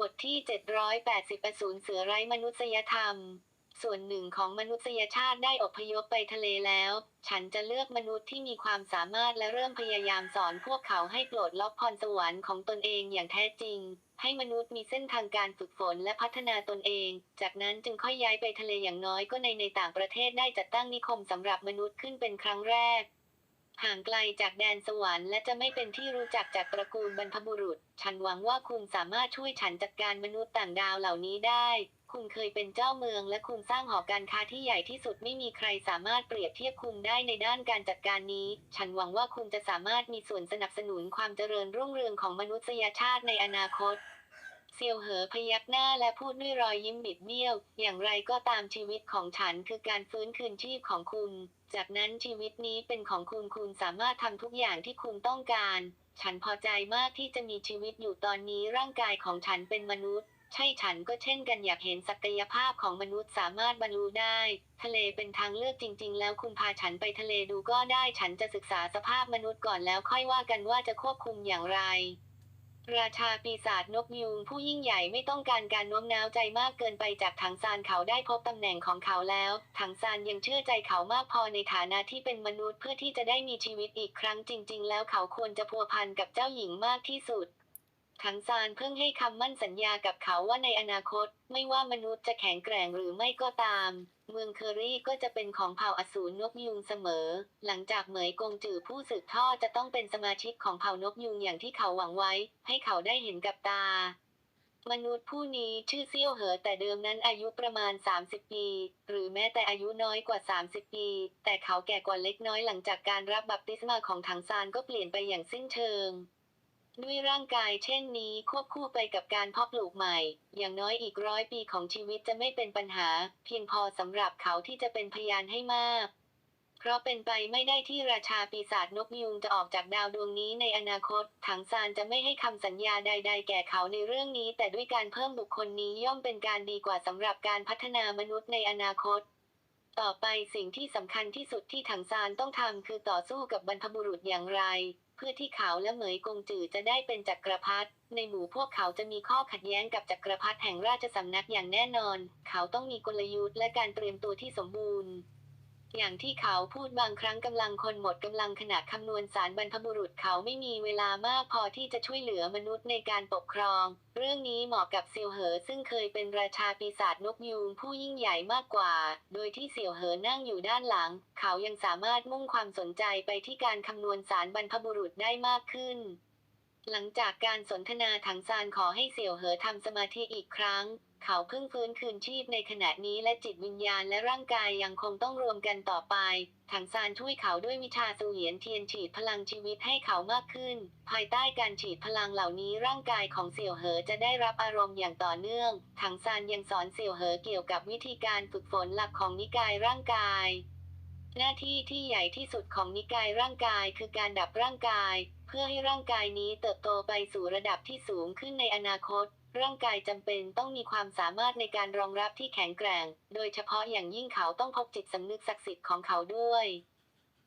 บทที่ 780อสูรเสือไร้มนุษยธรรม ส่วนหนึ่งของมนุษยชาติได้อพยพไปทะเลแล้ว ฉันจะเลือกมนุษย์ที่มีความสามารถและเริ่มพยายามสอนพวกเขาให้ปลดล็อกพรสวรรค์ของตนเองอย่างแท้จริง ให้มนุษย์มีเส้นทางการฝึกฝนและพัฒนาตนเอง จากนั้นจึงค่อยย้ายไปทะเลอย่างน้อยก็ในในต่างประเทศได้จัดตั้งนิคมสำหรับมนุษย์ขึ้นเป็นครั้งแรก ห่างไกลจากแดนสวรรค์และจะไม่เป็นที่รู้จักจากตระกูลบรรพบุรุษ ฉันหวังว่าคุณสามารถช่วยฉันจัดการมนุษย์ต่างดาวเหล่านี้ได้ คุณเคยเป็นเจ้าเมืองและคุณสร้างหอการค้าที่ใหญ่ที่สุดไม่มีใครสามารถเปรียบเทียบคุณได้ในด้านการจัดการนี้ ฉันหวังว่าคุณจะสามารถมีส่วนสนับสนุนความเจริญรุ่งเรืองของมนุษยชาติในอนาคต เซียวเหอพยักหน้าและพูดด้วยรอยยิ้มบิดเบี้ยว อย่างไรก็ตามชีวิตของฉันคือการฟื้นคืนชีพของคุณ จากนั้นชีวิตนี้เป็นของคุณคุณสามารถทำทุกอย่างที่คุณต้องการ ฉันพอใจมากที่จะมีชีวิตอยู่ตอนนี้ร่างกายของฉันเป็นมนุษย์ ใช่ฉันก็เช่นกันอยากเห็นศักยภาพของมนุษย์สามารถบรรลุได้ ทะเลเป็นทางเลือกจริง ๆ แล้วคุณพาฉันไปทะเลดูก็ได้ ฉันจะศึกษาสภาพมนุษย์ก่อนแล้วค่อยว่ากันว่าจะควบคุมอย่างไร ราชาปีศาจนกยูงผู้ยิ่งใหญ่ไม่ต้องการการโน้มน้าวใจมากเกินไปจากถังซานเขาได้พบตำแหน่งของเขาแล้ว ถังซานยังเชื่อใจเขามากพอในฐานะที่เป็นมนุษย์เพื่อที่จะได้มีชีวิตอีกครั้งจริง ๆ แล้วเขาควรจะพัวพันกับเจ้าหญิงมากที่สุดถังซานเพิ่งให้คำมั่นสัญญากับเขาว่าในอนาคต ไม่ว่ามนุษย์จะแข็งแกร่งหรือไม่ก็ตาม เมืองเคอรี่ก็จะเป็นของเผ่าอสูรนกยุงเสมอ หลังจากเหมยกงจือผู้สืบทอดจะต้องเป็นสมาชิกของเผ่านกยุงอย่างที่เขาหวังไว้ ให้เขาได้เห็นกับตา มนุษย์ผู้นี้ชื่อเซี่ยวเหอแต่เดิมนั้นอายุประมาณ 30 ปี หรือแม้แต่อายุน้อยกว่า 30 ปี แต่เขาแก่กว่าเล็กน้อยหลังจากการรับบัพติศมาของถังซานก็เปลี่ยนไปอย่างสิ้นเชิง ด้วยร่างกายเช่นนี้ควบคู่ไปกับการเพาะปลูกใหม่ อย่างน้อยอีกร้อยปีของชีวิตจะไม่เป็นปัญหา เพียงพอสำหรับเขาที่จะเป็นพยานให้มาก เพราะเป็นไปไม่ได้ที่ราชาปีศาจนกยูงจะออกจากดาวดวงนี้ในอนาคต ถังซานจะไม่ให้คำสัญญาใด ๆ แก่เขาในเรื่องนี้ แต่ด้วยการเพิ่มบุคคลนี้ย่อมเป็นการดีกว่าสำหรับการพัฒนามนุษย์ในอนาคตต่อไปสิ่งที่สำคัญที่สุดที่ถังซานต้องทำคือต่อสู้กับบรรพบุรุษอย่างไร เพื่อที่เขาและเหมยกงจือจะได้เป็นจักรพรรดิในหมู่พวกเขาจะมีข้อขัดแย้งกับจักรพรรดิแห่งราชสำนักอย่างแน่นอน เขาต้องมีกลยุทธ์และการเตรียมตัวที่สมบูรณ์ อย่างที่เขาพูดบางครั้งกำลังคนหมดกำลังขณะคำนวณสารบรรพบุรุษเขาไม่มีเวลามากพอที่จะช่วยเหลือมนุษย์ในการปกครอง เรื่องนี้เหมาะกับเซียวเหอซึ่งเคยเป็นราชาปีศาจนกยูงผู้ยิ่งใหญ่มากกว่า โดยที่เสี่ยวเหอนั่งอยู่ด้านหลัง เขายังสามารถมุ่งความสนใจไปที่การคำนวณสารบรรพบุรุษได้มากขึ้น หลังจากการสนทนาถังซานขอให้เสี่ยวเหอทำสมาธิอีกครั้ง เขาเพิ่งฟื้นคืนชีพในขณะนี้และจิตวิญญาณและร่างกายยังคงต้องรวมกันต่อไป ถังซานช่วยเขาด้วยวิชาสูเหยียนเทียนฉีดพลังชีวิตให้เขามากขึ้น ภายใต้การฉีดพลังเหล่านี้ร่างกายของเสี่ยวเหอจะได้รับอารมณ์อย่างต่อเนื่อง ถังซานยังสอนเสี่ยวเหอเกี่ยวกับวิธีการฝึกฝนหลักของนิกายร่างกาย หน้าที่ที่ใหญ่ที่สุดของนิกายร่างกายคือการดับร่างกาย เพื่อให้ร่างกายนี้เติบโตไปสู่ระดับที่สูงขึ้นในอนาคต ร่างกายจำเป็นต้องมีความสามารถในการรองรับที่แข็งแกร่ง โดยเฉพาะอย่างยิ่งเขาต้องพบจิตสำนึกศักดิ์สิทธิ์ของเขาด้วย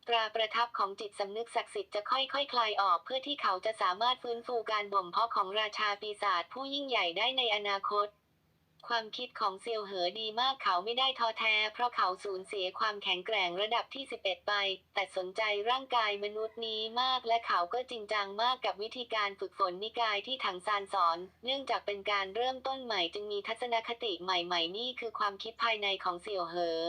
ตราประทับของจิตสำนึกศักดิ์สิทธิ์จะค่อยๆคลายออกเพื่อที่เขาจะสามารถฟื้นฟูการบ่มเพาะของราชาปีศาจผู้ยิ่งใหญ่ได้ในอนาคต ความคิดของเซียวเหอดีมากเขาไม่ได้ท้อแท้ เพราะเขาสูญเสียความแข็งแกร่งระดับที่ 11 ไป แต่สนใจร่างกายมนุษย์นี้มากและเขาก็จริงจังมากกับวิธีการฝึกฝนนิกายที่ถังซานสอน เนื่องจากเป็นการเริ่มต้นใหม่จึงมีทัศนคติใหม่ ๆ นี่คือความคิดภายในของเซียวเหอ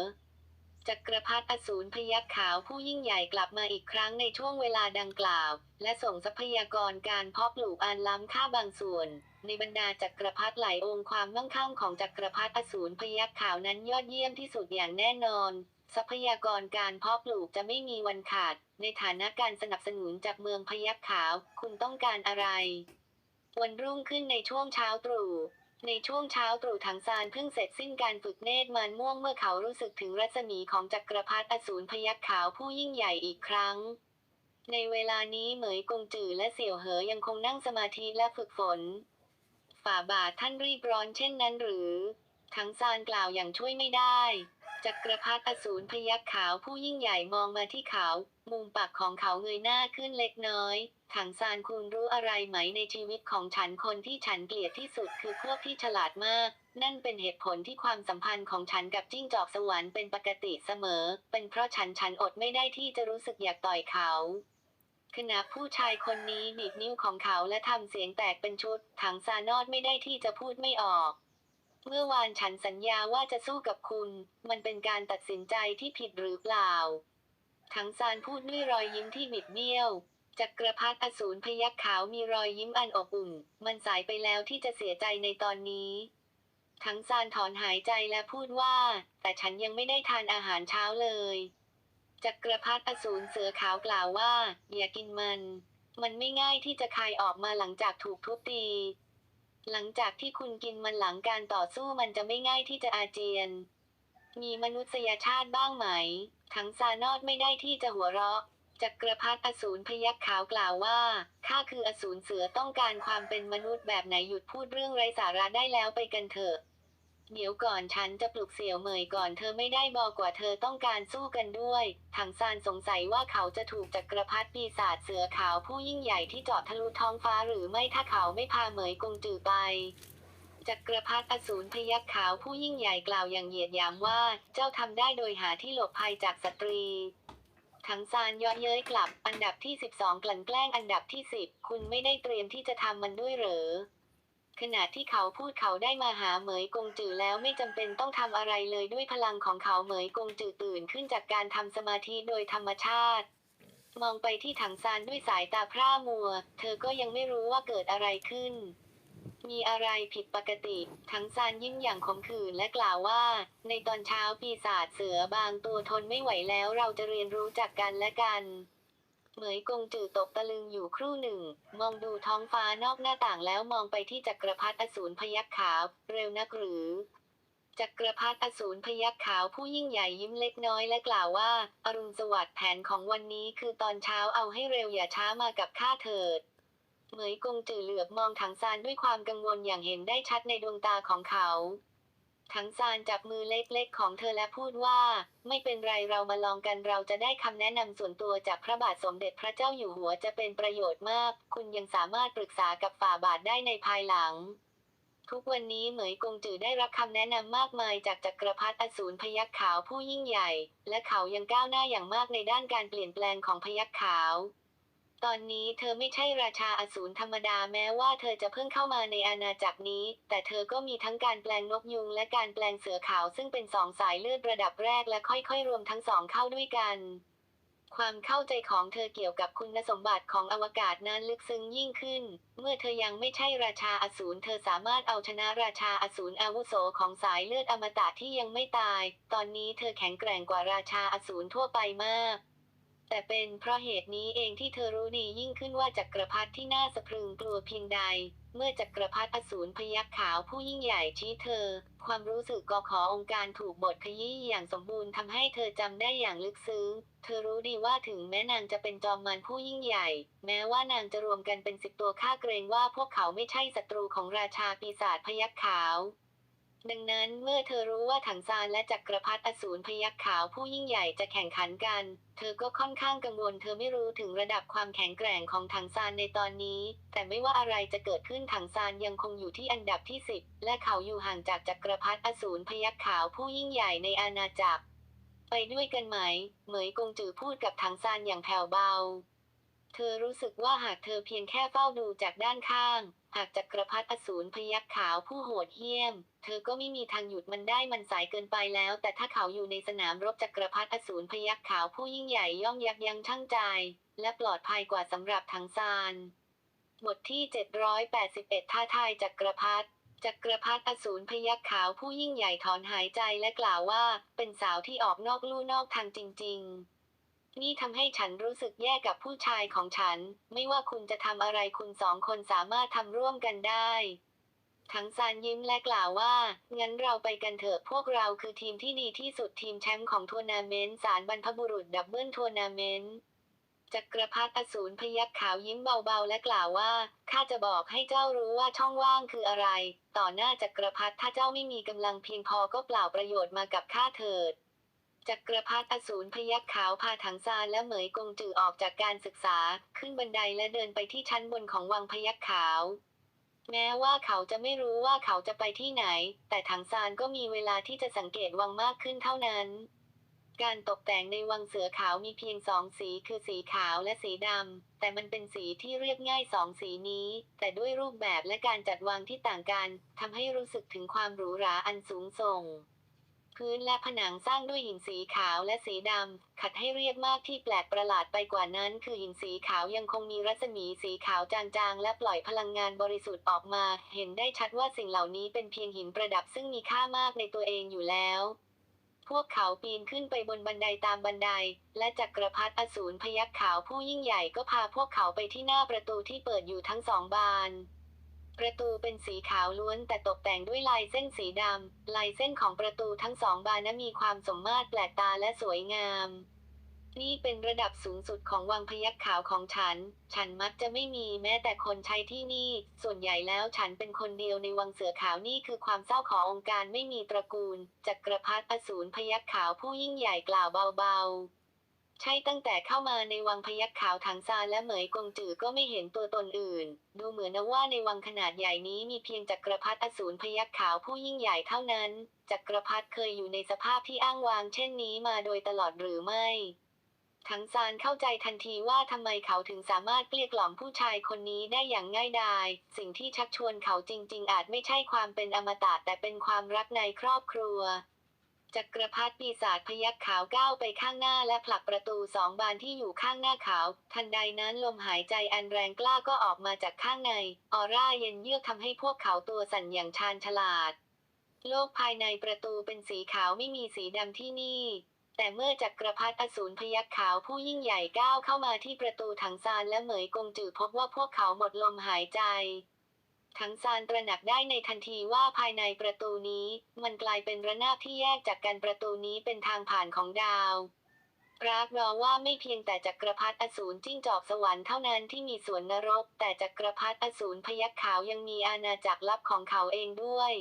จักรพรรดิอสูรพยัคฆ์ขาวผู้ยิ่งใหญ่กลับมาอีกครั้งในช่วงเวลาดังกล่าว และส่งทรัพยากรการเพาะปลูกอันล้ำค่าบางส่วน ในบรรดาจักรพรรดิหลายองค์ความมั่งคั่งของจักรพรรดิอสูรพยัคฆ์ขาวนั้นยอดเยี่ยมที่สุดอย่างแน่นอน ทรัพยากรการเพาะปลูกจะไม่มีวันขาด ในฐานะการสนับสนุนจากเมืองพยัคฆ์ขาว คุณต้องการอะไร วันรุ่งขึ้นในช่วงเช้าตรู่ ในช่วงเช้าตรู่ถังซานเพิ่งเสร็จสิ้นการฝึกเนตรมันม่วงเมื่อเขารู้สึกถึงรัศมีของจักรพรรดิอสูรพยัคฆ์ขาวผู้ยิ่งใหญ่อีกครั้ง ในเวลานี้เหมยกงจือและเสี่ยวเหอยังคงนั่งสมาธิและฝึกฝน ฝ่าบาทท่านรีบร้อนเช่นนั้นหรือถังซานกล่าวอย่างช่วยไม่ได้ จักรพรรดิอสูรพยัคฆ์ขาวผู้ยิ่งใหญ่มองมาที่เขา มุมปากของเขาเงยหน้าขึ้นเล็กน้อย ถังซานคุณรู้อะไรไหมในชีวิตของฉันคนที่ฉันเกลียดที่สุดคือพวกที่ฉลาดมาก นั่นเป็นเหตุผลที่ความสัมพันธ์ของฉันกับจิ้งจอกสวรรค์เป็นปกติเสมอ เป็นเพราะฉันฉันอดไม่ได้ที่จะรู้สึกอยากต่อยเขาขณะผู้ชายคนนี้บีบนิ้วของเขาและทำเสียงแตกเป็นชุด ถังซานอดไม่ได้ที่จะพูดไม่ออก เมื่อวานฉันสัญญาว่าจะสู้กับคุณ มันเป็นการตัดสินใจที่ผิดหรือเปล่า ถังซานพูดด้วยรอยยิ้มที่บิดเบี้ยว จักรพรรดิอสูรพยักขาวมีรอยยิ้มอันอบอุ่น มันสายไปแล้วที่จะเสียใจในตอนนี้ ทั้งซานถอนหายใจและพูดว่า แต่ฉันยังไม่ได้ทานอาหารเช้าเลย จักรพรรดิอสูรเสือขาวกล่าวว่า อย่ากินมัน มันไม่ง่ายที่จะคายออกมาหลังจากถูกทุบตี หลังจากที่คุณกินมันหลังการต่อสู้มันจะไม่ง่ายที่จะอาเจียน มีมนุษยชาติบ้างไหม ทั้งซานอดไม่ได้ที่จะหัวเราะ จักรพรรดิอสูรพยักขาวกล่าวว่า ข้าคืออสูรเสือต้องการความเป็นมนุษย์แบบไหนหยุดพูดเรื่องไร้สาระได้แล้วไปกันเถอะ เดี๋ยวก่อนฉันจะปลุกเสี่ยวเหมยก่อนเธอไม่ได้บอกว่าเธอต้องการสู้กันด้วย ถังซานสงสัยว่าเขาจะถูกจักรพรรดิปีศาจเสือขาวผู้ยิ่งใหญ่ที่เจาะทะลุท้องฟ้าหรือไม่ถ้าเขาไม่พาเหมยกงจือไปจักรพรรดิอสูรพยักขาวผู้ยิ่งใหญ่กล่าวอย่างเหยียดหยามว่า เจ้าทำได้โดยหาที่หลบภัยจากสตรี ทั้งซานย่อนเย้ยกลับ อันดับที่ 12 กลั่นแกล้งอันดับที่ 10 คุณไม่ได้เตรียมที่จะทำมันด้วยเหรอ ขณะที่เขาพูดเขาได้มาหาเหมยกงจือแล้วไม่จำเป็นต้องทำอะไรเลยด้วยพลังของเขาเหมยกงจือตื่นขึ้นจากการทำสมาธิโดยธรรมชาติ มองไปที่ถังซานด้วยสายตาพร่ามัว เธอก็ยังไม่รู้ว่าเกิดอะไรขึ้น มีอะไรผิดปกติ ทั้งซานยิ้มอย่างขมขื่นและกล่าวว่า ในตอนเช้าปีศาจเสือบางตัวทนไม่ไหวแล้วเราจะเรียนรู้จากกันและกันเหมยกงจือตกตะลึงอยู่ครู่หนึ่ง มองดูท้องฟ้านอกหน้าต่างแล้วมองไปที่จักรพรรดิอสูรพยักขาว เร็วนักหรือ จักรพรรดิอสูรพยักขาวผู้ยิ่งใหญ่ยิ้มเล็กน้อยและกล่าวว่า อรุณสวัสดิ์แผนของวันนี้คือตอนเช้าเอาให้เร็วอย่าช้ามากับข้าเถิด เหมยกงจือเหลือบมองถังซานด้วยความกังวลอย่างเห็นได้ชัดในดวงตาของเขา ถังซานจับมือเล็กๆ ของเธอและพูดว่า ไม่เป็นไรเรามาลองกันเราจะได้คำแนะนำส่วนตัวจากพระบาทสมเด็จพระเจ้าอยู่หัวจะเป็นประโยชน์มาก คุณยังสามารถปรึกษากับฝ่าบาทได้ในภายหลังทุกวันนี้เหมยกงจือได้รับคำแนะนำมากมายจากจักรพรรดิอสูรพยักขาวผู้ยิ่งใหญ่ และเขายังก้าวหน้าอย่างมากในด้านการเปลี่ยนแปลงของพยักขาว ตอนนี้เธอไม่ใช่ราชาอสูรธรรมดาแม้ว่าเธอจะเพิ่งเข้ามาในอาณาจักรนี้ แต่เธอก็มีทั้งการแปลงนกยุงและการแปลงเสือขาวซึ่งเป็นสองสายเลือดระดับแรกและค่อยๆ รวมทั้งสองเข้าด้วยกัน ความเข้าใจของเธอเกี่ยวกับคุณสมบัติของอวกาศนั้นลึกซึ้งยิ่งขึ้น เมื่อเธอยังไม่ใช่ราชาอสูรเธอสามารถเอาชนะราชาอสูรอาวุโสของสายเลือดอมตะที่ยังไม่ตาย ตอนนี้เธอแข็งแกร่งกว่าราชาอสูรทั่วไปมาก แต่เป็นเพราะเหตุนี้เองที่เธอรู้ดียิ่งขึ้นว่าจักรพรรดิที่น่าสะพรึงกลัวเพียงใด เมื่อจักรพรรดิอสูรพยักขาวผู้ยิ่งใหญ่ชี้เธอ ความรู้สึกกอขอองค์การถูกบทขยี้อย่างสมบูรณ์ทำให้เธอจำได้อย่างลึกซึ้ง เธอรู้ดีว่าถึงแม้นางจะเป็นจอมมันผู้ยิ่งใหญ่ แม้ว่านางจะรวมกันเป็นสิบตัวข้าเกรงว่าพวกเขาไม่ใช่ศัตรูของราชาปีศาจพยักขาว ดังนั้นเมื่อเธอรู้ว่าถังซานและจักรพรรดิอสูรพยักขาวผู้ยิ่งใหญ่จะแข่งขันกัน เธอก็ค่อนข้างกังวล เธอไม่รู้ถึงระดับความแข็งแกร่งของถังซานในตอนนี้ แต่ไม่ว่าอะไรจะเกิดขึ้นถังซานยังคงอยู่ที่อันดับที่ 10 และเขาอยู่ห่างจากจักรพรรดิอสูรพยักขาวผู้ยิ่งใหญ่ในอาณาจักร ไปด้วยกันไหม เหมยกงจือพูดกับถังซานอย่างแผ่วเบา เธอรู้สึกว่าหากเธอเพียงแค่เฝ้าดูจากด้านข้าง หากจักรพรรดิอสูรพยักขาวผู้โหดเหี้ยม เธอก็ไม่มีทางหยุดมันได้มันสายเกินไปแล้ว แต่ถ้าเขาอยู่ในสนามรบจักรพรรดิอสูรพยักขาวผู้ยิ่งใหญ่ย่อมยับยั้งชั่งใจ และปลอดภัยกว่าสำหรับทางซานบทที่ 781 ท่าทายจักรพรรดิจักรพรรดิอสูรพยักขาวผู้ยิ่งใหญ่ถอนหายใจและกล่าวว่า เป็นสาวที่ออกนอกลู่นอกทางจริง ๆ นี่ทำให้ฉันรู้สึกแย่กับผู้ชายของฉัน ไม่ว่าคุณจะทำอะไรคุณสองคนสามารถทำร่วมกันได้ ทั้งซานยิ้มและกล่าวว่า งั้นเราไปกันเถอะพวกเราคือทีมที่ดีที่สุดทีมแชมป์ของทัวร์นาเมนต์สารบรรพบุรุษดับเบิลทัวร์นาเมนต์จักรพรรดิอสูรพยักขาวยิ้มเบาๆ และกล่าวว่า ข้าจะบอกให้เจ้ารู้ว่าช่องว่างคืออะไร ต่อหน้าจักรพรรดิถ้าเจ้าไม่มีกำลังเพียงพอก็เปล่าประโยชน์มากับข้าเถิด จักรพรรดิอสูรพยักขาวพาถังซานและเหมยกงจือออกจากการศึกษา ขึ้นบันไดและเดินไปที่ชั้นบนของวังพยักขาว แม้ว่าเขาจะไม่รู้ว่าเขาจะไปที่ไหน แต่ถังซานก็มีเวลาที่จะสังเกตวังมากขึ้นเท่านั้น การตกแต่งในวังเสือขาวมีเพียงสองสีคือสีขาวและสีดำ แต่มันเป็นสีที่เรียบง่ายสองสีนี้ แต่ด้วยรูปแบบและการจัดวางที่ต่างกันทำให้รู้สึกถึงความหรูหราอันสูงส่ง พื้นและผนังสร้างด้วยหินสีขาวและสีดำ ขัดให้เรียบมากที่แปลกประหลาดไปกว่านั้น คือหินสีขาวยังคงมีรัศมีสีขาวจางๆ และปล่อยพลังงานบริสุทธิ์ออกมา เห็นได้ชัดว่าสิ่งเหล่านี้เป็นเพียงหินประดับซึ่งมีค่ามากในตัวเองอยู่แล้ว พวกเขาปีนขึ้นไปบนบันไดตามบันได และจักรพรรดิอสูรพยักขาวผู้ยิ่งใหญ่ก็พาพวกเขาไปที่หน้าประตูที่เปิดอยู่ทั้งสองบาน ประตูเป็นสีขาวล้วนแต่ตกแต่งด้วยลายเส้นสีดำ ลายเส้นของประตูทั้งสองบานนั้นมีความสมมาตรแปลกตาและสวยงาม นี่เป็นระดับสูงสุดของวังพยัคฆ์ขาวของฉัน ฉันมักจะไม่มีแม้แต่คนใช้ที่นี่ ส่วนใหญ่แล้วฉันเป็นคนเดียวในวังเสือขาวนี่คือความเศร้าขององค์การไม่มีตระกูล จักรพรรดิอสูรพยัคฆ์ขาวผู้ยิ่งใหญ่กล่าวเบาๆ ใช่ตั้งแต่เข้ามาในวังพยัคฆ์ขาวถังซานและเหมยกงจือก็ไม่เห็นตัวตนอื่น ดูเหมือนว่าในวังขนาดใหญ่นี้มีเพียงจักรพรรดิอสูรพยัคฆ์ขาวผู้ยิ่งใหญ่เท่านั้น จักรพรรดิเคยอยู่ในสภาพที่อ้างวางเช่นนี้มาโดยตลอดหรือไม่ทังซานเข้าใจทันทีว่าทำไมเขาถึงสามารถเกลี้ยกล่อมผู้ชายคนนี้ได้อย่างง่ายดาย สิ่งที่ชักชวนเขาจริง ๆ อาจไม่ใช่ความเป็นอมตะแต่เป็นความรักในครอบครัว จักรพรรดิปีศาจพยักขาวก้าวไปข้างหน้าและผลักประตูสองบานที่อยู่ข้างหน้าขาว ทันใดนั้นลมหายใจอันแรงกล้าก็ออกมาจากข้างใน ออร่าเย็นเยือกทำให้พวกเขาตัวสั่นอย่างชาญฉลาด โลกภายในประตูเป็นสีขาวไม่มีสีดำที่นี่ แต่เมื่อจักรพรรดิอสูรพยักขาวผู้ยิ่งใหญ่ก้าวเข้ามาที่ประตูถังซานและเหมยกงจือพบว่าพวกเขาหมดลมหายใจ ทั้งซานตระหนักได้ในทันทีว่าภายในประตูนี้ มันกลายเป็นระนาบที่แยกจากกันประตูนี้เป็นทางผ่านของดาวรากรอว่าไม่เพียงแต่จักรพรรดิอสูรจิ้งจอกสวรรค์เท่านั้นที่มีสวนนรก แต่จักรพรรดิอสูรพยัคฆ์ขาวยังมีอาณาจักรลับของเขาเองด้วย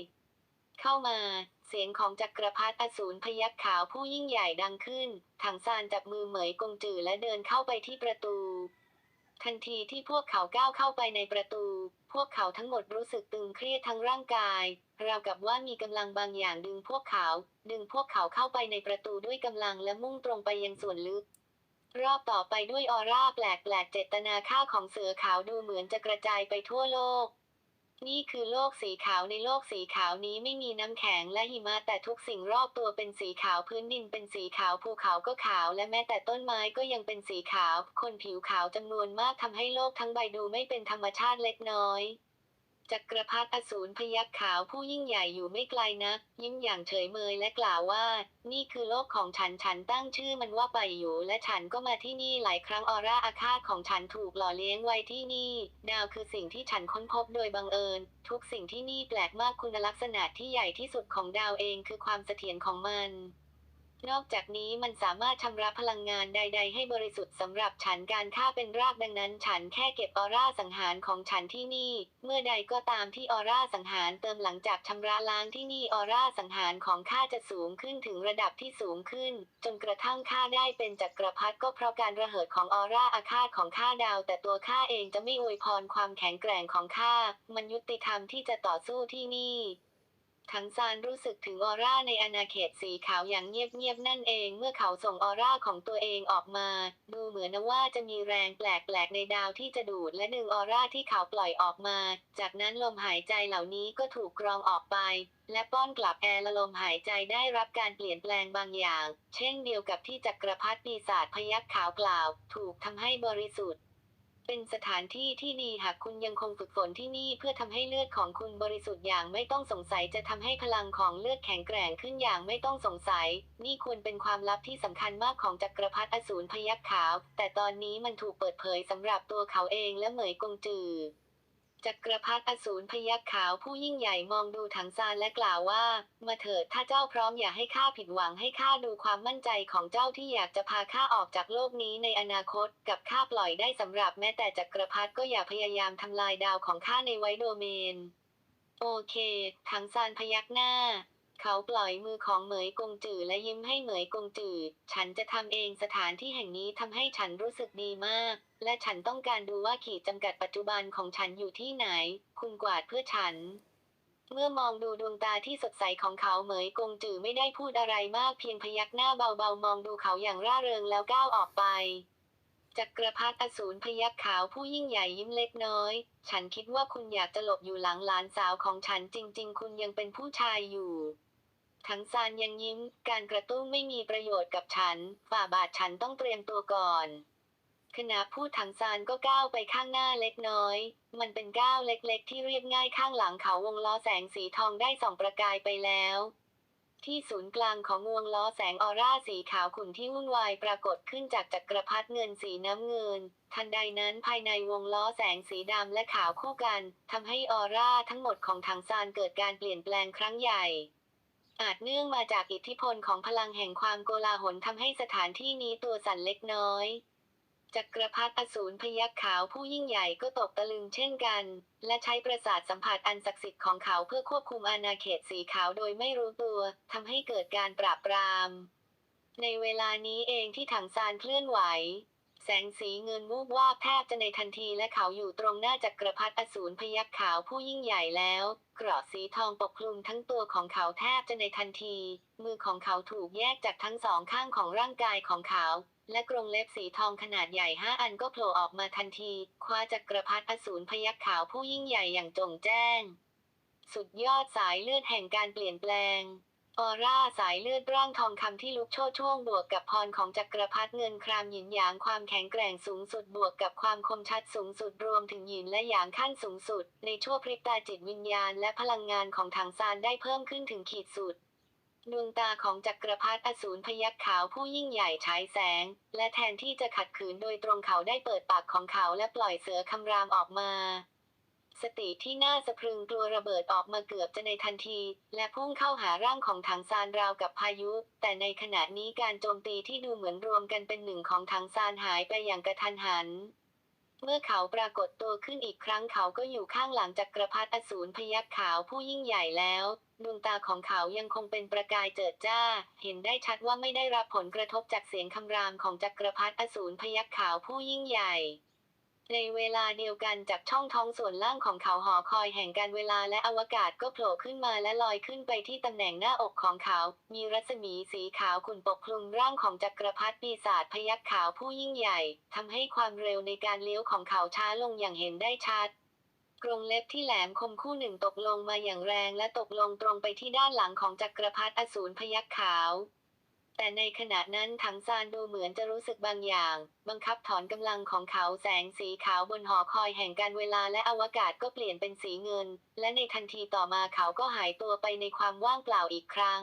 เข้ามาเสียงของจักรพรรดิอสูรพยัคฆ์ขาวผู้ยิ่งใหญ่ดังขึ้น ถังซานจับมือเหมยกงจือและเดินเข้าไปที่ประตู ทันทีที่พวกเขาก้าวเข้าไปในประตู พวกเขาทั้งหมดรู้สึกตึงเครียดทั้งร่างกาย ราวกับว่ามีกำลังบางอย่างดึงพวกเขา ดึงพวกเขาเข้าไปในประตูด้วยกำลังและมุ่งตรงไปยังส่วนลึก รอบต่อไปด้วยออร่าแปลกๆเจตนาค่าของเสือขาวดูเหมือนจะกระจายไปทั่วโลก นี่คือโลกสีขาวในโลกสีขาวนี้ไม่มีน้ำแข็งและหิมะแต่ทุกสิ่งรอบตัวเป็นสีขาวพื้นดินเป็นสีขาวภูเขาก็ขาว และแม้แต่ต้นไม้ก็ยังเป็นสีขาว คนผิวขาวจำนวนมากทำให้โลกทั้งใบดูไม่เป็นธรรมชาติเล็กน้อย จักรพรรดิอสูรพยัคฆ์ขาวผู้ยิ่งใหญ่อยู่ไม่ไกลนัก ยิ้มอย่างเฉยเมยและกล่าวว่า นี่คือโลกของฉันฉันตั้งชื่อมันว่าไปอยู่ และฉันก็มาที่นี่หลายครั้งออร่าอาฆาตของฉันถูกหล่อเลี้ยงไว้ที่นี่ ดาวคือสิ่งที่ฉันค้นพบโดยบังเอิญ ทุกสิ่งที่นี่แปลกมากคุณลักษณะที่ใหญ่ที่สุดของดาวเองคือความเสถียรของมัน นอกจากนี้มันสามารถชำระพลังงานใด ๆ ให้บริสุทธิ์สำหรับฉันการฆ่าเป็นรากดังนั้น ฉันแค่เก็บออร่าสังหารของฉันที่นี่ เมื่อใดก็ตามที่ออร่าสังหารเติมหลังจากชำระล้างที่นี่ออร่าสังหารของข้าจะสูงขึ้นถึงระดับที่สูงขึ้น จนกระทั่งข้าได้เป็นจักรพรรดิก็เพราะการระเหิดของออร่าอาฆาตของข้าดาว แต่ตัวข้าเองจะไม่อวยพรความแข็งแกร่งของข้ามันยุติธรรมที่จะต่อสู้ที่นี่ ทั้งซานรู้สึกถึงออร่าในอาณาเขตสีขาวอย่างเงียบๆนั่นเอง เมื่อเขาส่งออร่าของตัวเองออกมา ดูเหมือนว่าจะมีแรงแปลกๆในดาวที่จะดูดและดึงออร่าที่เขาปล่อยออกมา จากนั้นลมหายใจเหล่านี้ก็ถูกกรองออกไป และป้อนกลับแอร์และลมหายใจได้รับการเปลี่ยนแปลงบางอย่าง เช่นเดียวกับที่จักรพรรดิปีศาจพยัคฆ์ขาวกล่าว ถูกทำให้บริสุทธิ์ เป็นสถานที่ที่ดีหากคุณยังคงฝึกฝนที่นี่เพื่อทำให้เลือดของคุณบริสุทธิ์อย่างไม่ต้องสงสัยจะทำให้พลังของเลือดแข็งแกร่งขึ้นอย่างไม่ต้องสงสัย นี่ควรเป็นความลับที่สำคัญมากของจักรพรรดิอสูรพยัคฆ์ขาว แต่ตอนนี้มันถูกเปิดเผยสำหรับตัวเขาเองและเหมยกงจือ จักรพรรดิอสูรพยัคฆ์ขาวผู้ยิ่งใหญ่มองดูถังซานและกล่าวว่า มาเถิดถ้าเจ้าพร้อมอย่าให้ข้าผิดหวังให้ข้าดูความมั่นใจของเจ้าที่อยากจะพาข้าออกจากโลกนี้ในอนาคต กับข้าปล่อยได้สำหรับแม้แต่จักรพรรดิก็อย่าพยายามทำลายดาวของข้าในไวโดเมน โอเค ถังซานพยักหน้า เขาปล่อยมือของเหมยกงจือและยิ้มให้เหมยกงจือฉันจะทำเองสถานที่แห่งนี้ทำให้ฉันรู้สึกดีมาก และฉันต้องการดูว่าขีดจำกัดปัจจุบันของฉันอยู่ที่ไหน คุณกวาดเพื่อฉัน เมื่อมองดูดวงตาที่สดใสของเขาเหมยกงจือไม่ได้พูดอะไรมากเพียงพยักหน้าเบาๆ มองดูเขาอย่างร่าเริงแล้วก้าวออกไปจักรพรรดิอสูรพยักขาวผู้ยิ่งใหญ่ยิ้มเล็กน้อย ฉันคิดว่าคุณอยากจะหลบอยู่หลังหลานสาวของฉันจริง ๆ คุณยังเป็นผู้ชายอยู่ทั้งซานยังยิ้ม การกระตุ้นไม่มีประโยชน์กับฉัน ฝ่าบาทฉันต้องเตรียมตัวก่อน ขณะพูดถังซานก็ก้าวไปข้างหน้าเล็กน้อย มันเป็นก้าวเล็กๆ ที่เรียบง่ายข้างหลังเขาวงล้อแสงสีทองได้ส่องประกายไปแล้ว ที่ศูนย์กลางของวงล้อแสงออร่าสีขาวขุ่นที่วุ่นวายปรากฏขึ้นจากจักรพรรดิเงินสีน้ำเงิน ทันใดนั้นภายในวงล้อแสงสีดำและขาวคู่กันทำให้ออร่าทั้งหมดของถังซานเกิดการเปลี่ยนแปลงครั้งใหญ่อาจเนื่องมาจากอิทธิพลของพลังแห่งความโกลาหลทำให้สถานที่นี้ตัวสั่นเล็กน้อย จักรพรรดิอสูรพยักขาวผู้ยิ่งใหญ่ก็ตกตะลึงเช่นกัน และใช้ประสาทสัมผัสอันศักดิ์สิทธิ์ของเขาเพื่อควบคุมอาณาเขตสีขาวโดยไม่รู้ตัวทำให้เกิดการปราบปราม ในเวลานี้เองที่ถังซานเคลื่อนไหว แสงสีเงินวูบวาบแทบจะในทันทีและเขาอยู่ตรงหน้าจักรพรรดิอสูรพยักขาวผู้ยิ่งใหญ่แล้วเกราะสีทองปกคลุมทั้งตัวของเขาแทบจะในทันที มือของเขาถูกแยกจากทั้งสองข้างของร่างกายของเขา และกรงเล็บสีทองขนาดใหญ่ห้าอันก็โผล่ออกมาทันที คว้าจักรพรรดิอสูรพยักขาวผู้ยิ่งใหญ่อย่างจงแจ้ง สุดยอดสายเลือดแห่งการเปลี่ยนแปลง ออร่าสายเลือดร่างทองคำที่ลุกโชดช่วงบวกกับพรของจักรพรรดิเงินครามหยินหยางความแข็งแกร่งสูงสุดบวกกับความคมชัดสูงสุดรวมถึงหยินและหยางขั้นสูงสุด ในชั่วพริบตาจิตวิญญาณและพลังงานของถังซานได้เพิ่มขึ้นถึงขีดสุด ดวงตาของจักรพรรดิอสูรพยักขาวผู้ยิ่งใหญ่ฉายแสง และแทนที่จะขัดขืนโดยตรงเขาได้เปิดปากของเขาและปล่อยเสือคำรามออกมา สติที่น่าสะพรึงกลัวระเบิดออกมาเกือบจะในทันที และพุ่งเข้าหาร่างของถังซานราวกับพายุ แต่ในขณะนี้การโจมตีที่ดูเหมือนรวมกันเป็นหนึ่งของถังซานหายไปอย่างกระทันหัน เมื่อเขาปรากฏตัวขึ้นอีกครั้งเขาก็อยู่ข้างหลังจักรพรรดิอสูรพยักขาวผู้ยิ่งใหญ่แล้ว ดวงตาของเขายังคงเป็นประกายเจิดจ้า เห็นได้ชัดว่าไม่ได้รับผลกระทบจากเสียงคำรามของจักรพรรดิอสูรพยักขาวผู้ยิ่งใหญ่ ในเวลาเดียวกันจากช่องท้องส่วนล่างของเขาหอคอยแห่งการเวลาและอวกาศก็โผล่ขึ้นมาและลอยขึ้นไปที่ตำแหน่งหน้าอกของเขา มีรัศมีสีขาวขุ่นปกคลุมร่างของจักรพรรดิปีศาจพยักขาวผู้ยิ่งใหญ่ทำให้ความเร็วในการเลี้ยวของเขาช้าลงอย่างเห็นได้ชัดกรงเล็บที่แหลมคมคู่หนึ่งตกลงมาอย่างแรงและตกลงตรงไปที่ด้านหลังของจักรพรรดิอสูรพยักขาว แต่ในขณะนั้นถังซานดูเหมือนจะรู้สึกบางอย่าง บังคับถอนกำลังของเขาแสงสีขาวบนหอคอยแห่งการเวลาและอวกาศก็เปลี่ยนเป็นสีเงิน และในทันทีต่อมาเขาก็หายตัวไปในความว่างเปล่าอีกครั้ง